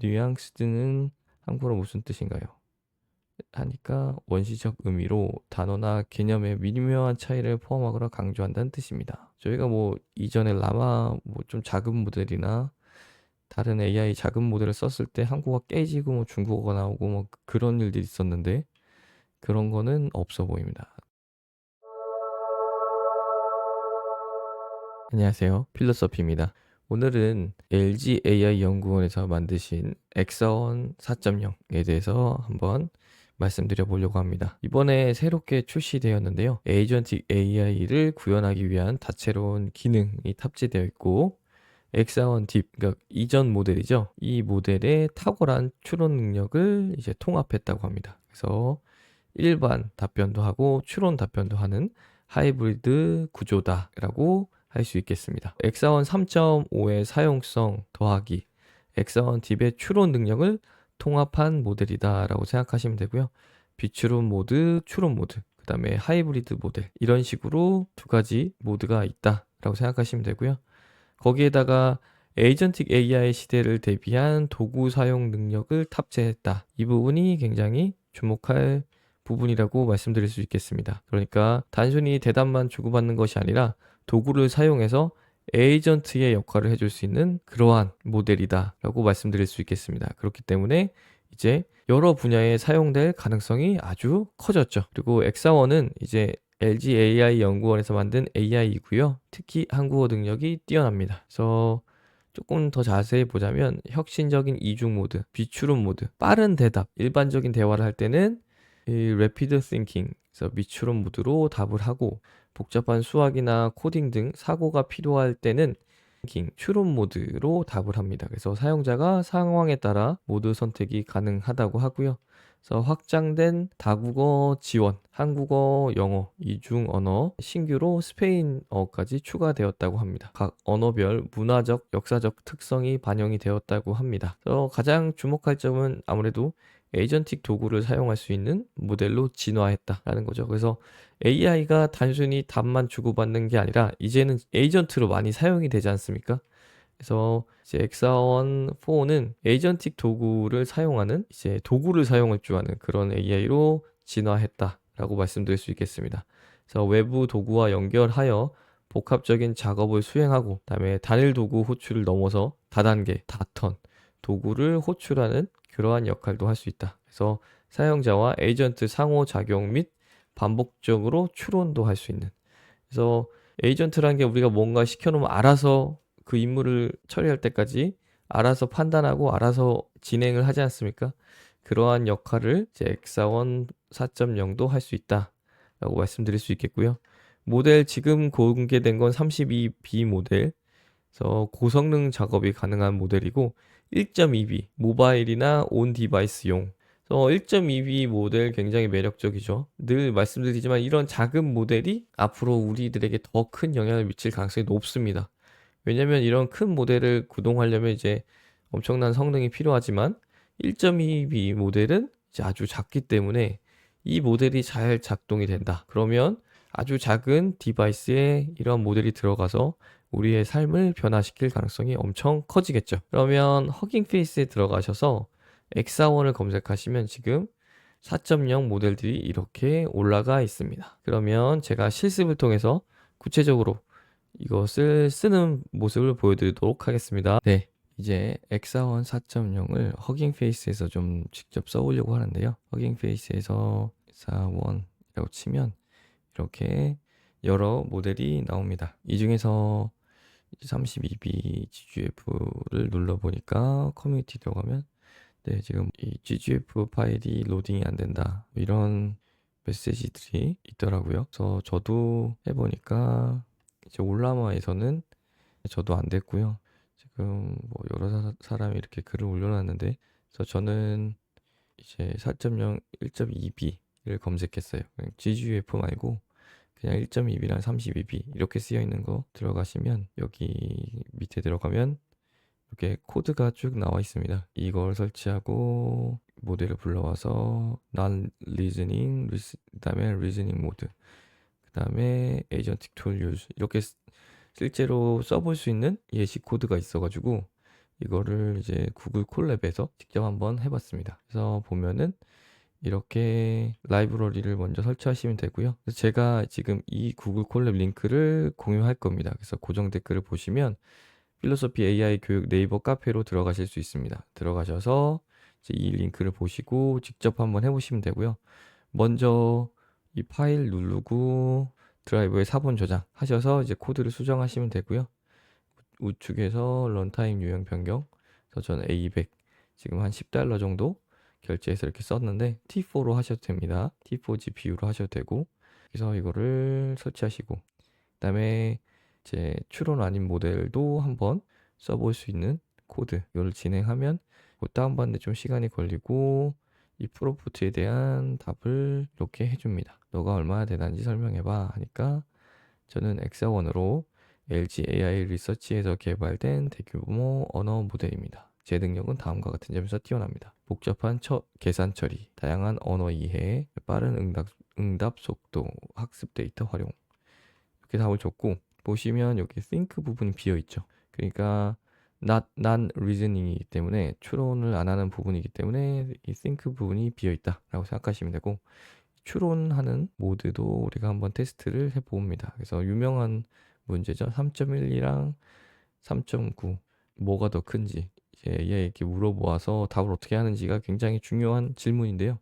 뉘앙스는 한국어로 무슨 뜻인가요? 하니까 원시적 의미로 단어나 개념의 미묘한 차이를 포함하거나 강조한다는 뜻입니다. 저희가 뭐 이전에 라마 뭐 좀 작은 모델이나 다른 AI 작은 모델을 썼을 때 한국어 깨지고 뭐 중국어가 나오고 뭐 그런 일들이 있었는데 그런 거는 없어 보입니다. 안녕하세요. 필로서피입니다. 오늘은 LG AI 연구원에서 만드신 엑사원 4.0에 대해서 한번 말씀드려 보려고 합니다. 이번에 새롭게 출시되었는데요. 에이전틱 AI를 구현하기 위한 다채로운 기능이 탑재되어 있고 엑사원 딥, 그러니까 이전 모델이죠. 이 모델의 탁월한 추론 능력을 이제 통합했다고 합니다. 그래서 일반 답변도 하고 추론 답변도 하는 하이브리드 구조다라고 할 수 있겠습니다. 엑사원 3.5의 사용성 더하기 엑사원 딥의 추론 능력을 통합한 모델이다라고 생각하시면 되고요. 비추론 모드, 추론 모드, 그 다음에 하이브리드 모델 이런 식으로 두 가지 모드가 있다라고 생각하시면 되고요. 거기에다가 에이전틱 AI 시대를 대비한 도구 사용 능력을 탑재했다. 이 부분이 굉장히 주목할 부분이라고 말씀드릴 수 있겠습니다. 그러니까 단순히 대답만 주고받는 것이 아니라 도구를 사용해서 에이전트의 역할을 해줄 수 있는 그러한 모델이다라고 말씀드릴 수 있겠습니다. 그렇기 때문에 이제 여러 분야에 사용될 가능성이 아주 커졌죠. 그리고 엑사원은 이제 LG AI 연구원에서 만든 AI이고요. 특히 한국어 능력이 뛰어납니다. 그래서 조금 더 자세히 보자면 혁신적인 이중 모드, 비추론 모드, 빠른 대답, 일반적인 대화를 할 때는 이 rapid thinking, 그래서 미추론 모드로 답을 하고 복잡한 수학이나 코딩 등 사고가 필요할 때는 킹 추론 모드로 답을 합니다. 그래서 사용자가 상황에 따라 모드 선택이 가능하다고 하고요. 그래서 확장된 다국어 지원, 한국어, 영어, 이중 언어, 신규로 스페인어까지 추가되었다고 합니다. 각 언어별 문화적, 역사적 특성이 반영이 되었다고 합니다. 그래서 가장 주목할 점은 아무래도 에이전틱 도구를 사용할 수 있는 모델로 진화했다라는 거죠. 그래서 AI가 단순히 답만 주고받는 게 아니라 이제는 에이전트로 많이 사용이 되지 않습니까? 그래서 이제 엑사원 4는 에이전틱 도구를 사용하는 이제 도구를 사용할 줄 아는 그런 AI로 진화했다라고 말씀드릴 수 있겠습니다. 그래서 외부 도구와 연결하여 복합적인 작업을 수행하고 그다음에 단일 도구 호출을 넘어서 다단계, 다턴 도구를 호출하는 그러한 역할도 할 수 있다. 그래서 사용자와 에이전트 상호 작용 및 반복적으로 추론도 할 수 있는. 그래서 에이전트라는 게 우리가 뭔가 시켜놓으면 알아서 그 임무를 처리할 때까지 알아서 판단하고 알아서 진행을 하지 않습니까? 그러한 역할을 이제 엑사원 4.0도 할 수 있다라고 말씀드릴 수 있겠고요. 모델 지금 공개된 건 32B 모델. 그래서 고성능 작업이 가능한 모델이고 1.2B 모바일이나 온 디바이스용 1.2B 모델 굉장히 매력적이죠. 늘 말씀드리지만 이런 작은 모델이 앞으로 우리들에게 더 큰 영향을 미칠 가능성이 높습니다. 왜냐면 이런 큰 모델을 구동하려면 이제 엄청난 성능이 필요하지만 1.2B 모델은 이제 아주 작기 때문에 이 모델이 잘 작동이 된다. 그러면 아주 작은 디바이스에 이런 모델이 들어가서 우리의 삶을 변화시킬 가능성이 엄청 커지겠죠. 그러면 허깅 페이스에 들어가셔서 엑사원을 검색하시면 지금 4.0 모델들이 이렇게 올라가 있습니다. 그러면 제가 실습을 통해서 구체적으로 이것을 쓰는 모습을 보여드리도록 하겠습니다. 네. 이제 엑사원 4.0을 허깅 페이스에서 좀 직접 써보려고 하는데요. 허깅 페이스에서 엑사원이라고 치면 이렇게 여러 모델이 나옵니다. 이 중에서 32B GGF를 눌러보니까 커뮤니티 들어가면 네, 지금 이 GGF 파일이 로딩이 안 된다. 이런 메시지들이 있더라고요. 그래서 저도 해보니까 이제 올라마에서는 저도 안 됐고요. 지금 뭐 여러 사, 람이 이렇게 글을 올려놨는데, 그래서 저는 이제 4.0 1.2b를 검색했어요. GGF 말고 그냥 1.2b랑 32b 이렇게 쓰여 있는 거 들어가시면 여기 밑에 들어가면 이렇게 코드가 쭉 나와 있습니다. 이걸 설치하고 모델을 불러와서 non reasoning 그다음에 reasoning 모드 그다음에 agentic tool use 이렇게 실제로 써볼 수 있는 예시 코드가 있어가지고 이거를 이제 구글 콜랩에서 직접 한번 해봤습니다. 그래서 보면은 이렇게 라이브러리를 먼저 설치하시면 되고요. 제가 지금 이 구글 콜랩 링크를 공유할 겁니다. 그래서 고정 댓글을 보시면 필로소피 AI 교육 네이버 카페로 들어가실 수 있습니다. 들어가셔서 이 링크를 보시고 직접 한번 해보시면 되고요. 먼저 이 파일 누르고 드라이브에 사본 저장 하셔서 이제 코드를 수정하시면 되고요. 우측에서 런타임 유형 변경. 저는 A200 지금 한 10달러 정도 결제해서 이렇게 썼는데 T4로 하셔도 됩니다. T4 GPU로 하셔도 되고 그래서 이거를 설치하시고 그 다음에 이제 추론 아닌 모델도 한번 써볼 수 있는 코드 이걸 진행하면 그 다운받는데 좀 시간이 걸리고 이 프로포트에 대한 답을 이렇게 해줍니다. 너가 얼마나 대단한지 설명해봐 하니까 저는 엑사원으로 LG AI 리서치에서 개발된 대규모 언어 모델입니다. 제 능력은 다음과 같은 점에서 뛰어납니다. 복잡한 처, 계산 처리, 다양한 언어 이해, 빠른 응답, 응답 속도, 학습 데이터 활용 이렇게 답을 줬고 보시면 여기 think 부분이 비어 있죠. 그러니까 not non reasoning이기 때문에 추론을 안 하는 부분이기 때문에 이 think 부분이 비어 있다라고 생각하시면 되고 추론하는 모드도 우리가 한번 테스트를 해 봅니다. 그래서 유명한 문제죠. 3.12랑 3.9 뭐가 더 큰지 이제 얘에게 물어보아서 답을 어떻게 하는지가 굉장히 중요한 질문인데요.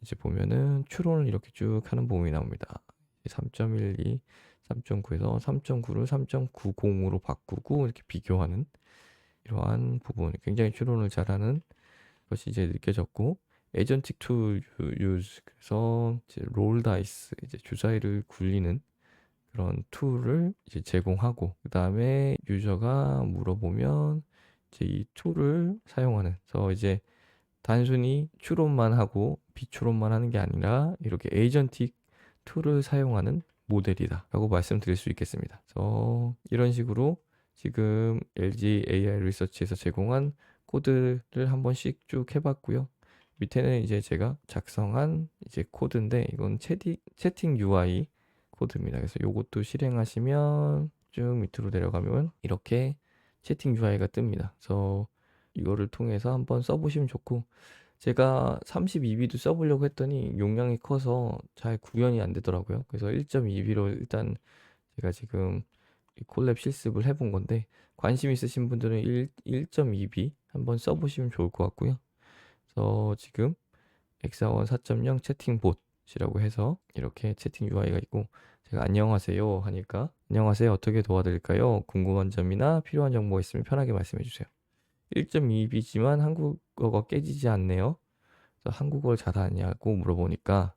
이제 보면은 추론을 이렇게 쭉 하는 부분이 나옵니다. 3.12, 3.9에서 3.9를 3.90으로 바꾸고 이렇게 비교하는 이러한 부분 굉장히 추론을 잘하는 것이 이제 느껴졌고 에전틱 툴 유즈 그래서 이제 롤 다이스 이제 주사위를 굴리는 그런 툴을 이제 제공하고 그 다음에 유저가 물어보면 이제 이 툴을 사용하는 그래서 이제 단순히 추론만 하고 비추론만 하는 게 아니라 이렇게 에이전틱 툴을 사용하는 모델이다 라고 말씀드릴 수 있겠습니다 그래서 이런 식으로 지금 LG AI 리서치에서 제공한 코드를 한 번씩 쭉 해봤고요 밑에는 이제 제가 작성한 이제 코드인데 이건 채팅, 채팅 UI 코드입니다. 그래서 요것도 실행하시면 쭉 밑으로 내려가면 이렇게 채팅 UI가 뜹니다. 그래서 이거를 통해서 한번 써보시면 좋고 제가 32비도 써보려고 했더니 용량이 커서 잘 구현이 안 되더라고요. 그래서 1.2비로 일단 제가 지금 콜랩 실습을 해본 건데 관심 있으신 분들은 1, 1.2B 한번 써보시면 좋을 것 같고요. 그래서 지금 엑사원 4.0 채팅 봇이라고 해서 이렇게 채팅 UI가 있고 제가 안녕하세요 하니까 안녕하세요 어떻게 도와드릴까요? 궁금한 점이나 필요한 정보가 있으면 편하게 말씀해 주세요. 1.2B지만 한국어가 깨지지 않네요. 한국어를 잘하냐고 물어보니까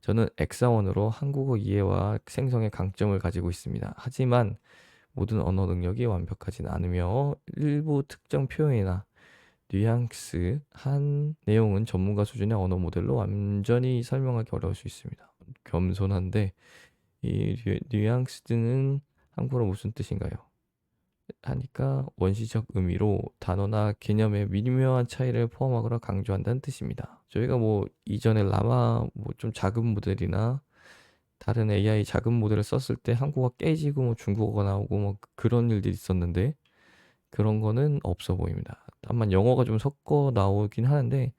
저는 엑사원으로 한국어 이해와 생성의 강점을 가지고 있습니다. 하지만 모든 언어 능력이 완벽하진 않으며 일부 특정 표현이나 뉘앙스 한 내용은 전문가 수준의 언어 모델로 완전히 설명하기 어려울 수 있습니다. 겸손한데 이 뉘- 뉘앙스는 한국어로 무슨 뜻인가요? 하니까 원시적 의미로 단어나 개념의 미묘한 차이를 포함하거나 강조한다는 뜻입니다. 저희가 뭐 이전에 라마 뭐 좀 작은 모델이나 다른 AI 작은 모델을 썼을 때 한국어가 깨지고 뭐 중국어가 나오고 뭐 그런 일들이 있었는데 그런 거는 없어 보입니다. 다만 영어가 좀 섞어 나오긴 하는데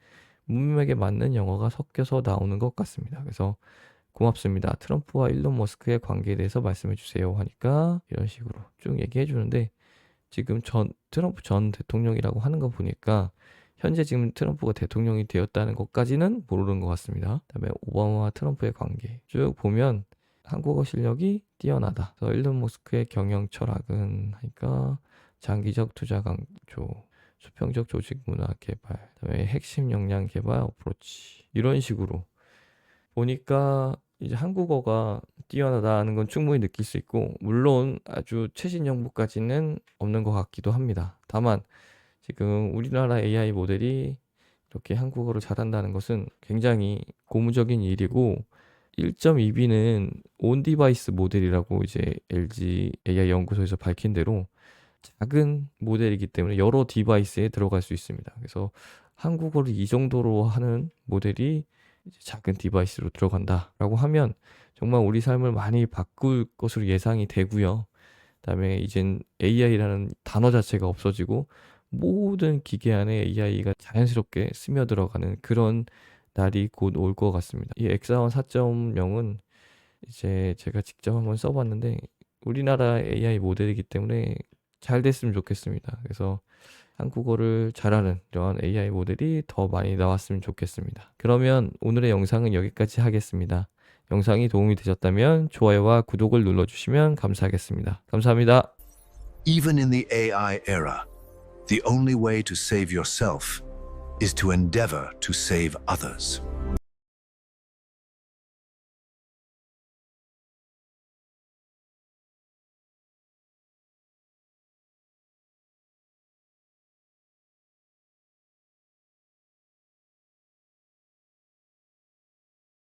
문맥에 맞는 영어가 섞여서 나오는 것 같습니다. 그래서 고맙습니다. 트럼프와 일론 머스크의 관계에 대해서 말씀해 주세요 하니까 이런 식으로 쭉 얘기해 주는데 지금 전 트럼프 전 대통령이라고 하는 거 보니까 현재 지금 트럼프가 대통령이 되었다는 것까지는 모르는 것 같습니다. 그다음에 오바마와 트럼프의 관계 쭉 보면 한국어 실력이 뛰어나다. 그래서 일론 머스크의 경영 철학은 하니까 장기적 투자 강조, 수평적 조직 문화 개발, 그다음에 핵심 역량 개발 어프로치 이런 식으로 보니까 이제 한국어가 뛰어나다는 건 충분히 느낄 수 있고 물론 아주 최신 정보까지는 없는 것 같기도 합니다. 다만 지금 우리나라 AI 모델이 이렇게 한국어를 잘한다는 것은 굉장히 고무적인 일이고 1.2B는 온 디바이스 모델이라고 이제 LG AI 연구소에서 밝힌 대로 작은 모델이기 때문에 여러 디바이스에 들어갈 수 있습니다. 그래서 한국어를 이 정도로 하는 모델이 작은 디바이스로 들어간다라고 하면 정말 우리 삶을 많이 바꿀 것으로 예상이 되고요. 그다음에 이젠 AI라는 단어 자체가 없어지고 모든 기계 안에 AI가 자연스럽게 스며들어가는 그런 날이 곧 올 것 같습니다. 이 엑사원 4.0은 이제 제가 직접 한번 써봤는데 우리나라 AI 모델이기 때문에 잘 됐으면 좋겠습니다. 그래서 한국어를 잘하는 이런 AI 모델이 더 많이 나왔으면 좋겠습니다. 그러면 오늘의 영상은 여기까지 하겠습니다. 영상이 도움이 되셨다면 좋아요와 구독을 눌러주시면 감사하겠습니다. 감사합니다. Even in the AI era, the only way to save yourself is to endeavor to save others.